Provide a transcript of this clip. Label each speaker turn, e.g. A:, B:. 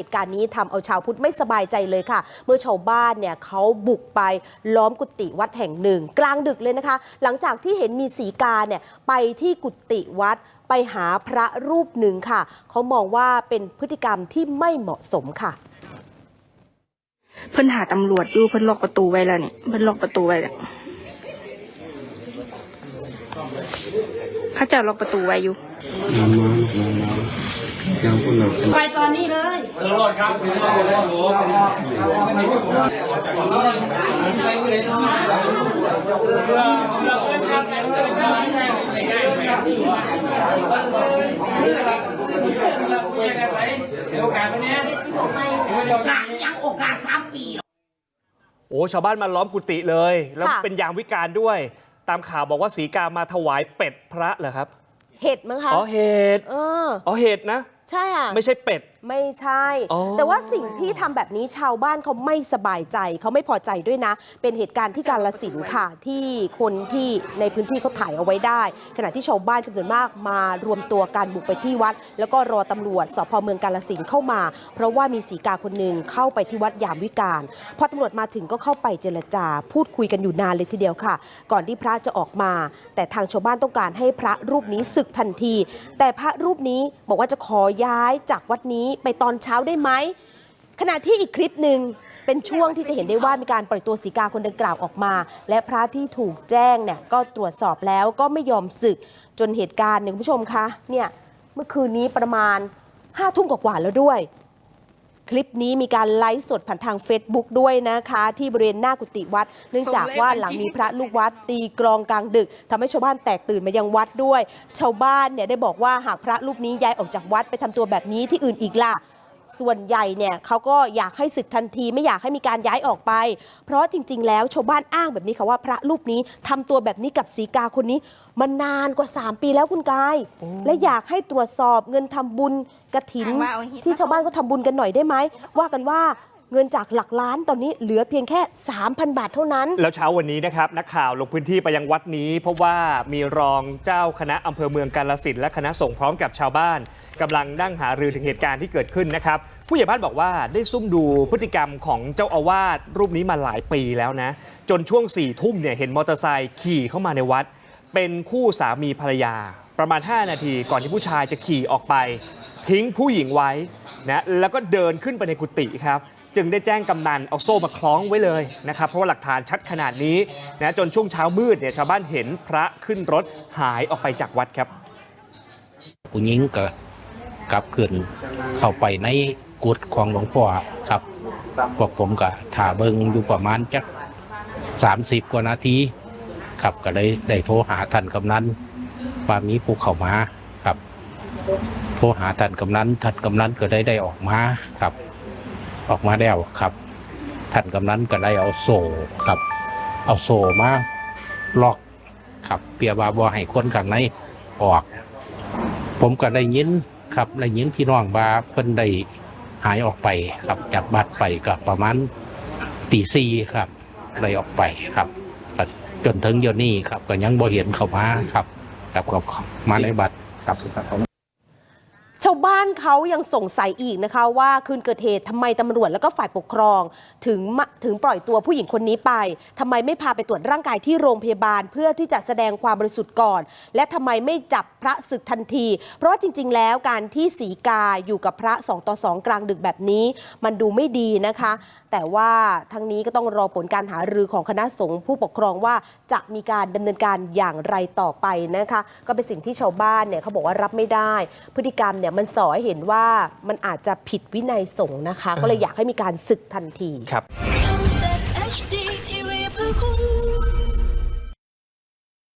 A: เหตุการณ์นี้ทำเอาชาวพุทธไม่สบายใจเลยค่ะ เมื่อชาวบ้านเนี่ยเขาบุกไปล้อมกุฏิวัดแห่งหนึ่ง กลางดึกเลยนะคะ หลังจากที่เห็นมีสีกาเนี่ยไปที่กุฏิวัดไปหาพระรูปหนึ่งค่ะ เขามองว่าเป็นพฤติกรรมที่ไม่เหมาะสมค่ะ
B: เพิ่นหาตำรวจอยู่เพิ่นล็อกประตูไว้แล้วนี่เพิ่นล็อกประตูไว้แล้วเข้าเจ้าล็อกประตูไว้อยู่
C: น้ำมาน้ำมายังคนหลับ
B: ไปตอนนี้เลย
D: โอ้ชาวบ้านมาล้อมกุฏิเลย แล้ว
A: ค่ะ
D: เป็นยามวิการด้วย ตามข่าวบอกว่าสีกามาถวายเป็ดพระเหรอครับ
A: เห็ดมั้งคะ
D: อ๋อเห็ด
A: เออ
D: อ๋อเห็ดนะ
A: ใช่อะ
D: ไม่ใช่เป็ด
A: ไม่ใช่
D: อ๋อ
A: แต่ว่าสิ่งที่ทำแบบนี้ชาวบ้านเขาไม่สบายใจ เขาไม่พอใจด้วยนะ เป็นเหตุการณ์ที่การละสินธุ์ค่ะ ที่คนที่ในพื้นที่เขาถ่ายเอาไว้ได้ ขณะที่ชาวบ้านจำนวนมากมารวมตัวกันบุกไปที่วัด แล้วก็รอตำรวจสพเมืองกาลสินธุ์เข้ามา เพราะว่ามีสีกาคนหนึ่งเข้าไปที่วัดยามวิการ พอตำรวจมาถึงก็เข้าไปเจรจา พูดคุยกันอยู่นานเลยทีเดียวค่ะ ก่อนที่พระจะออกมา แต่ทางชาวบ้านต้องการให้พระรูปนี้ศึกทันที แต่พระรูปนี้บอกว่าจะขอย้ายจากวัดนี้ไปตอนเช้าได้ไหมขณะที่อีกคลิปหนึ่งเป็นช่วงที่จะเห็นได้ว่ามีการปล่อยตัวสีกาคนดังกล่าวออกมา และพระที่ถูกแจ้งเนี่ยก็ตรวจสอบแล้วก็ไม่ยอมสึกจนเหตุการณ์เนี่ยคุณผู้ชมคะเนี่ยเมื่อคืนนี้ประมาณห้าทุ่มกว่าๆแล้วด้วย คลิปนี้มีการไลฟ์สดผ่านทาง Facebook ด้วยนะคะ ที่บริเวณหน้ากุฏิวัด เนื่องจากว่าหลังมีพระลูกวัดตีกลองกลางดึกทำให้ชาวบ้านแตกตื่นมายังวัดด้วย ชาวบ้านเนี่ยได้บอกว่าหากพระรูปนี้ย้ายออกจากวัดไปทำตัวแบบนี้ที่อื่นอีกล่ะส่วนใหญ่เนี่ยเขาก็อยากให้ศึกทันทีไม่อยากให้มีการย้ายออกไป เพราะจริง ๆ แล้วชาวบ้านอ้างแบบนี้ค่ะว่าพระรูปนี้ทำตัวแบบนี้กับสีกาคนนี้ มานานกว่า 3 ปีแล้วคุณกาย และอยากให้ตรวจสอบเงินทำบุญกระถิน ที่ชาวบ้านก็ทำบุญกันหน่อยได้ไหม ว่ากันว่าเงินจากหลักล้านตอนนี้เหลือเพียงแค่ 3,000 บาทเท่านั้น
D: แล้วเช้าวันนี้นะครับ นักข่าวลงพื้นที่ไปยังวัดนี้ เพราะว่ามีรองเจ้าคณะอำเภอเมืองกาลสินธุ์และคณะสงฆ์พร้อมกับชาวบ้านกำลังนั่งหารือถึงเหตุการณ์ที่เกิดขึ้นนะครับ ผู้ใหญ่บ้านบอกว่าได้ซุ่มดูพฤติกรรมของเจ้าอาวาสรูปนี้มาหลายปีแล้วนะ จนช่วง4ี่ทุ่มเนี่ยเห็นมอเตอร์ไซค์ขี่เข้ามาในวัด เป็นคู่สามีภรรยา ประมาณ 5 นาทีก่อนที่ผู้ชายจะขี่ออกไป ทิ้งผู้หญิงไว้นะแล้วก็เดินขึ้นไปในกุฏิครับจึงได้แจ้งกำนันเอาโซ่มาคล้องไว้เลยนะครับ เพราะว่าหลักฐานชัดขนาดนี้นะจนช่วงเช้ามืดเนี่ยชาวบ้านเห็นพระขึ้นรถหายออกไปจากวัดครับ
E: ผู้หญิงก็กลับขึ้นเข้าไปในกุฏของหลวงพ่อครับพวกผมก็ถ่าเบิงอยู่ประมาณจักสามสิบกว่านาที ครับก็เลยได้โทรหาท่านกำนันว่ามีผู้เข้ามาครับ โทรหาท่านกำนันท่านกำนันก็ได้ได้ออกมาครับ ออกมาแล้วครับท่านกำนันก็ได้เอาโซ่ครับ เอาโซ่มาล็อกครับเปียบาบอให้คนข้างในออก ผมก็ได้ยินครับได้ยินพี่น้องว่าเพิ่นได้หายออกไปครับจากบัดไปก็ประมาณตีสี่ครับเลยออกไปครับ จนถึงเดี๋ยวนี้ครับก็ยังบ่เห็นเขามาครับกับก็มาในบัตรครับา
A: วบ้านเขายังสงสัยอีกนะคะ ว่าคืนเกิดเหตุทำไมตำรวจแล้วก็ฝ่ายปกครอง ถึงมาถึงปล่อยตัวผู้หญิงคนนี้ไปทำไมไม่พาไปตรวจร่างกายที่โรงพยาบาล เพื่อที่จะแสดงความบริสุทธิ์ก่อน และทำไมไม่จับพระศึกทันที เพราะว่าจริง ๆ แล้วการที่สีกาอยู่กับพระสองต่อสองกลางดึกแบบนี้ มันดูไม่ดีนะคะ แต่ว่าทั้งนี้ก็ต้องรอผลการหารือของคณะสงฆ์ผู้ปกครองว่าจะมีการดำเนินการอย่างไรต่อไปนะคะ ก็เป็นสิ่งที่ชาวบ้านเนี่ยเขาบอกว่ารับไม่ได้ พฤติกรรมเนี่ยมันสอให้เห็นว่ามันอาจจะผิดวินัยสงฆ์นะคะ ก็เลยอยากให้มีการศึกทันที
D: ครับ
F: ทำจาก HD TV